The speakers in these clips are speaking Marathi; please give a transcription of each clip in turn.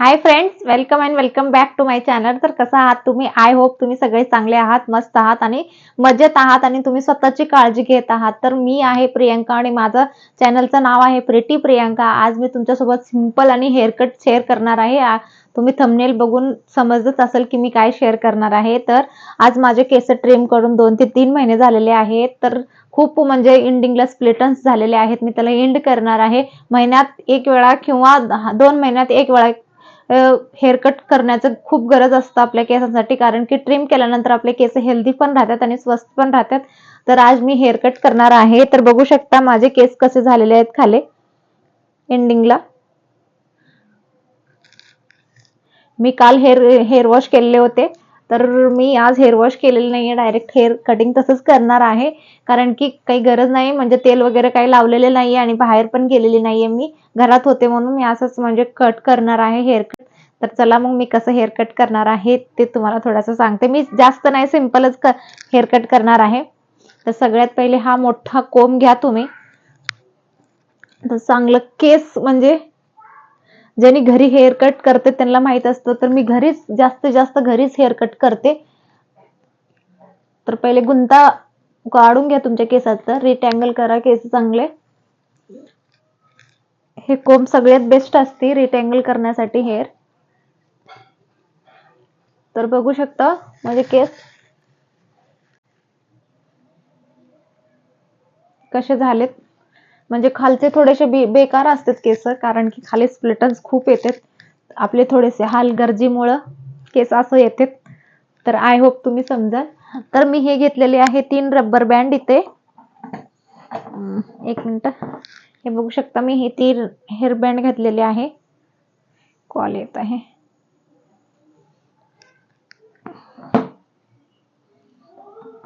Hi friends welcome and welcome back to my channel तर कसं आहात तुम्ही? आय होप तुम्ही सगळे चांगले आहात मस्त आहात आणि मजेत आहात आणि तुम्ही स्वतःची काळजी घेत आहात. तर मी आहे प्रियंका आणि माझं चॅनलचं नाव आहे प्रिटी प्रियंका आज मी तुमच्यासोबत सिंपल आणि हेअरकट शेअर करणार आहे. तुम्ही थंबनेल बघून समजत असेल की मी काय शेअर करणार आहे. तर आज माझे केस ट्रिम करून दोन ते तीन महिने झालेले आहेत. तर खूप म्हणजे इंडिंगला स्प्लिटन्स झालेले आहेत. मी त्याला एंड करणार आहे. महिन्यात एक वेळा किंवा दहा- दोन महिन्यात एक वेळा हेअरकट करण्याचं खूप गरज असतं आपल्या केसांसाठी कारण की ट्रिम केल्यानंतर आपले केस हेल्दी पण राहतात आणि स्वस्त पण राहतात. तर आज मी हेअरकट करणार आहे. तर बघू शकता माझे केस कसे झालेले आहेत खाली. एंडिंगला मी काल हेअर हेअर वॉश केलेले होते. तर मी आज हेअर वॉश केलेलं नाहीये डायरेक्ट हेअर कटिंग तसंच करणार आहे. कारण की काही गरज नाही म्हणजे तेल वगैरे काही लावलेले नाहीये आणि बाहेर पण गेलेली नाहीये मी. घरात होते म्हणून मी असंच म्हणजे कट करणार आहे हेअर कट तर चला मग मी कसं हेअर कट करणार आहे ते तुम्हाला थोडंसं सांगते. मी जास्त नाही सिम्पलच हेअर कट करणार आहे. तर सगळ्यात पहिले हा मोठा कोंब घ्या तुम्ही. तर चांगलं केस म्हणजे ज्यांनी घरी हेअर कट करते त्यांना माहीत असतं तर मी घरीच जास्तीत जास्त घरीच हेअर कट करते. तर पहिले गुंता काढून घ्या तुमच्या केसाचं रिटँगल करा केस चांगले. हे कोंब सगळ्यात बेस्ट असते रिटँगल करण्यासाठी हेअर तर बघू शकता माझे केस कसे झालेत. म्हणजे खालचे थोडेसे बे बेकार असतात केस कारण की खाली स्प्लिटन्स खूप येतात. आपले थोडेसे हाल गरजेमुळं केस असं येतात. तर आय होप तुम्ही समजाल. तर मी हे घेतलेले आहे तीन रबर बँड इथे. एक मिनिट. हे बघू शकता मी हे तीन हेअर बँड घातलेले आहे. कॉल येत आहे.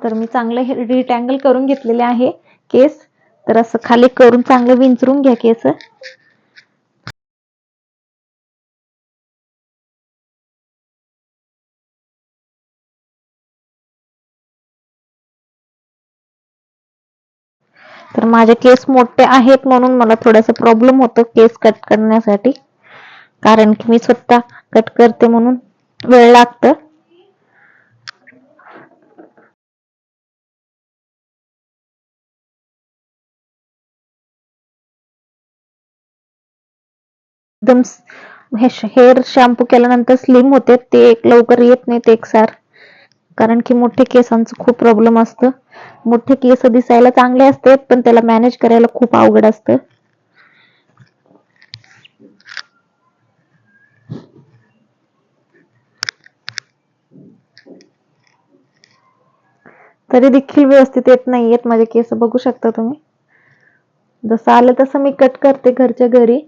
तर मी चांगलं हे रिटँगल करून घेतलेले आहे केस. तर असं खाली करून चांगलं विंचरून घ्या केस. तर माझे केस मोठे आहेत म्हणून मला थोडासा प्रॉब्लेम होतो केस कट करण्यासाठी. कारण की मी स्वतः कट करते म्हणून वेळ लागतं. एकदम हे हेअर शॅम्पू केल्यानंतर स्लिम होते. ते एक लवकर येत नाहीत एकसार. कारण की मोठे केसांचं खूप प्रॉब्लेम असतं. मोठे केस दिसायला चांगले असतात पण त्याला मॅनेज करायला खूप अवघड असतं. तरी देखील व्यवस्थित येत नाहीयेत माझे केस. बघू शकता तुम्ही. जसं आलं तसं मी कट करते घरच्या घरी.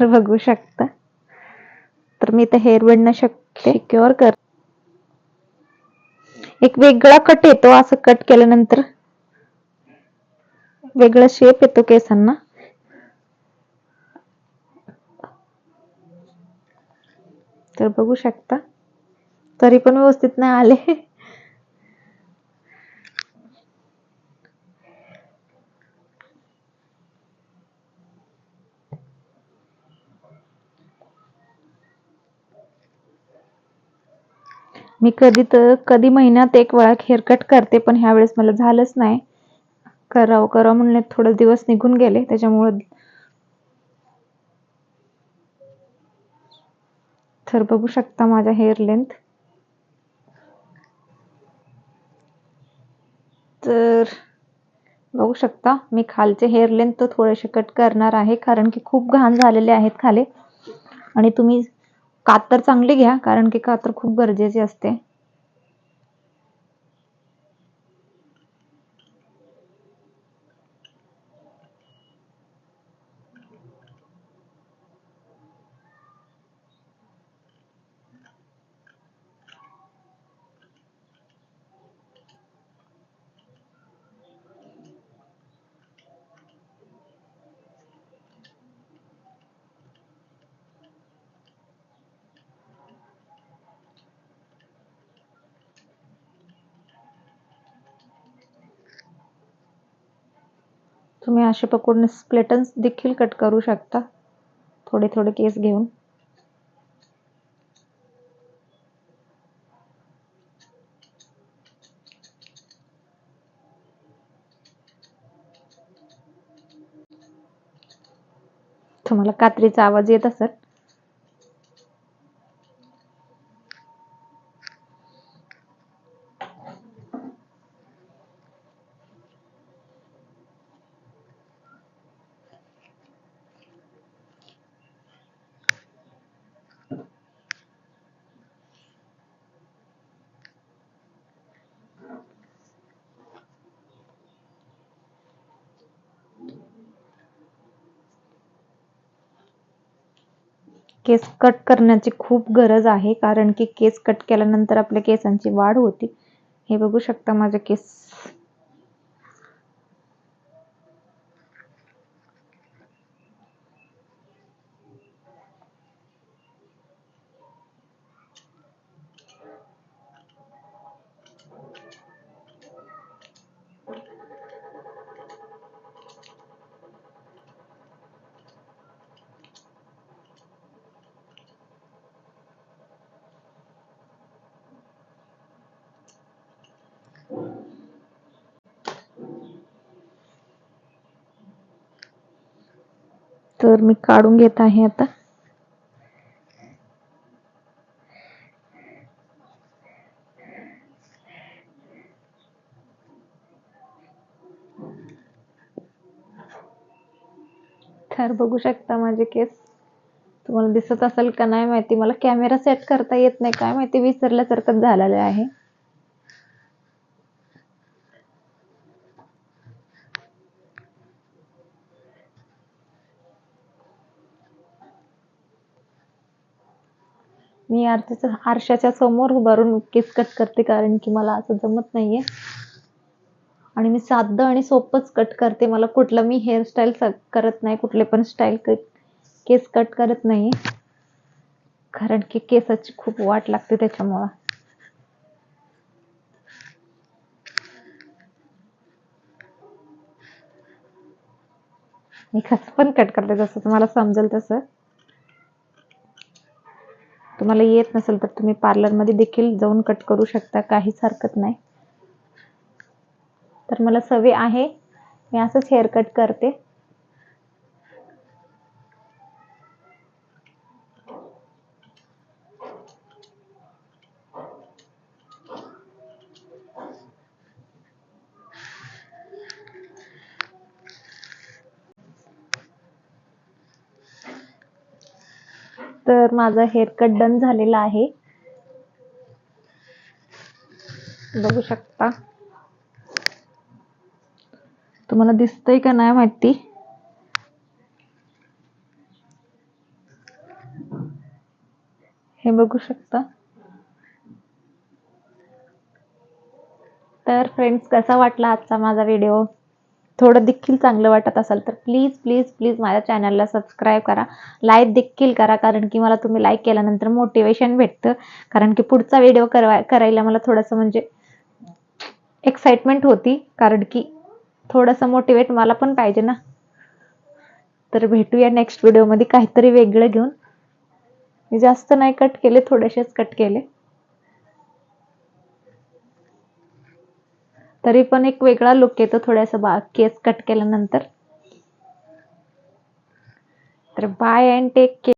तर बघू शकता. तर मी तर हेअर बँड शकते सिक्युअर कर एक वेगळा कट येतो असं कट केल्यानंतर. वेगळा शेप येतो केसांना. तर बघू शकता. तरी पण व्यवस्थित नाही आले. मी कधी तर कधी महिन्यात एक वेळा हेअरकट करते पण ह्या वेळेस मला झालंच नाही. करावं करावं म्हणले थोडे दिवस निघून गेले त्याच्यामुळे तर बघू शकता माझ्या हेअर लेंथ तर बघू शकता मी खालचे हेअर लेंथ तर थोडेसे कट करणार आहे कारण की खूप घाण झालेले आहेत खाली. आणि तुम्ही कातर चांगली घ्या कारण की कातर खूप गरजेची असते. तुम्ही असे पकडून स्प्लेटन्स देखील कट करू शकता. थोडे थोडे केस घेऊन. तुम्हाला कात्रीचा आवाज येत असेल. केस कट करण्याची खूप गरज आहे कारण की केस कट केल्यानंतर आपल्या केसांची वाढ होती. हे बघू शकता माझे केस तर मी काढून घेत आहे आता. तर बघू शकता माझे केस. तुम्हाला दिसत असेल का नाही माहिती. मला कॅमेरा सेट करता येत नाही. काय माहिती? विसरल्यासारखं झालेलं आहे. मी आरशाच्या आरशाच्या समोर उभारून केस कट करते कारण की मला असं जमत नाहीये. आणि मी साधं आणि सोपंच कट करते. मला कुठलं मी हेअरस्टाईल करत नाही कुठले पण स्टाईल केस कट करत नाही. कारण की केसाची खूप वाट लागते त्याच्यामुळं. मी कसं पण कट करते जसं तुम्हाला समजेल तसं. तुम्हाला येत नसेल तर तुम्ही पार्लरमध्ये देखील जाऊन कट करू शकता काहीच हरकत नाही. तर मला सवय आहे मी असंच हेअर कट करते. तर माझा हेअर कट डन झालेला आहे. बघू शकता. तुम्हाला दिसतंय का नाही माहिती? हे बघू शकता. तर फ्रेंड्स कसा वाटला आजचा माझा व्हिडिओ थोडं देखील चांगलं वाटत असाल तर प्लीज प्लीज प्लीज माझ्या चॅनलला सबस्क्राईब करा. लाईक देखील करा कारण की मला तुम्ही लाईक केल्यानंतर मोटिवेशन भेटतं. कारण की पुढचा व्हिडिओ करवा करायला मला थोडंसं म्हणजे एक्साइटमेंट होती. कारण की थोडंसं मोटिवेट मला पण पाहिजे ना. तर भेटूया नेक्स्ट व्हिडिओमध्ये काहीतरी वेगळं घेऊन. मी जास्त नाही कट केले थोडेसेच कट केले. तरी पण एक वेगळा लुक येतो थोडासा बा केस कट केल्यानंतर. तर बाय अँड टेक केअर